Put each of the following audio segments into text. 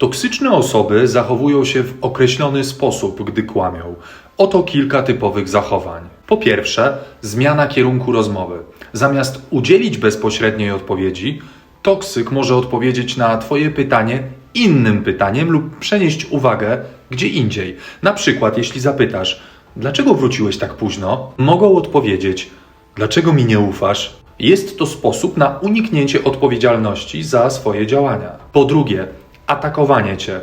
Toksyczne osoby zachowują się w określony sposób, gdy kłamią. Oto kilka typowych zachowań. Po pierwsze, zmiana kierunku rozmowy. Zamiast udzielić bezpośredniej odpowiedzi, toksyk może odpowiedzieć na Twoje pytanie innym pytaniem lub przenieść uwagę gdzie indziej. Na przykład, jeśli zapytasz, dlaczego wróciłeś tak późno, mogą odpowiedzieć, dlaczego mi nie ufasz. Jest to sposób na uniknięcie odpowiedzialności za swoje działania. Po drugie, atakowanie cię.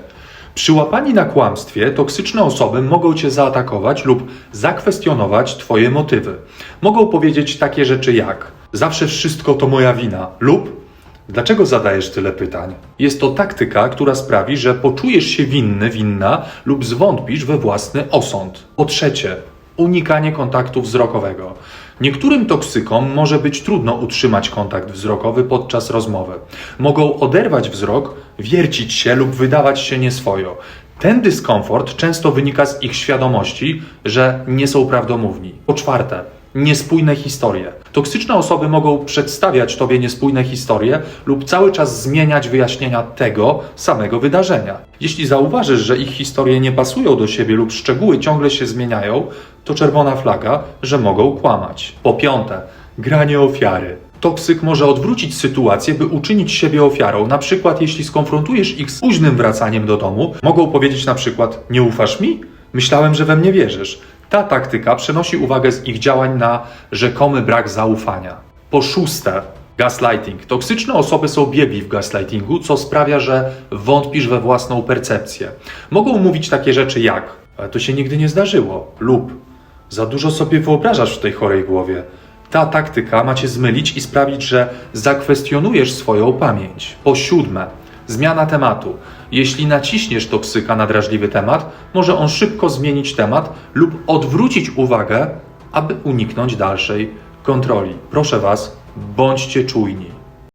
Przyłapani na kłamstwie, toksyczne osoby mogą cię zaatakować lub zakwestionować twoje motywy. Mogą powiedzieć takie rzeczy jak: Zawsze wszystko to moja wina, lub Dlaczego zadajesz tyle pytań? Jest to taktyka, która sprawi, że poczujesz się winny, winna lub zwątpisz we własny osąd. Po trzecie, unikanie kontaktu wzrokowego. Niektórym toksykom może być trudno utrzymać kontakt wzrokowy podczas rozmowy. Mogą oderwać wzrok, wiercić się lub wydawać się nieswojo. Ten dyskomfort często wynika z ich świadomości, że nie są prawdomówni. Po czwarte, niespójne historie. Toksyczne osoby mogą przedstawiać Tobie niespójne historie lub cały czas zmieniać wyjaśnienia tego samego wydarzenia. Jeśli zauważysz, że ich historie nie pasują do siebie lub szczegóły ciągle się zmieniają, to czerwona flaga, że mogą kłamać. Po piąte, granie ofiary. Toksyk może odwrócić sytuację, by uczynić siebie ofiarą. Na przykład, jeśli skonfrontujesz ich z późnym wracaniem do domu, mogą powiedzieć na przykład: Nie ufasz mi? Myślałem, że we mnie wierzysz. Ta taktyka przenosi uwagę z ich działań na rzekomy brak zaufania. Po szóste, gaslighting. Toksyczne osoby są biegli w gaslightingu, co sprawia, że wątpisz we własną percepcję. Mogą mówić takie rzeczy jak: to się nigdy nie zdarzyło, lub za dużo sobie wyobrażasz w tej chorej głowie. Ta taktyka ma cię zmylić i sprawić, że zakwestionujesz swoją pamięć. Po siódme, zmiana tematu. Jeśli naciśniesz toksyka na drażliwy temat, może on szybko zmienić temat lub odwrócić uwagę, aby uniknąć dalszej kontroli. Proszę Was, bądźcie czujni.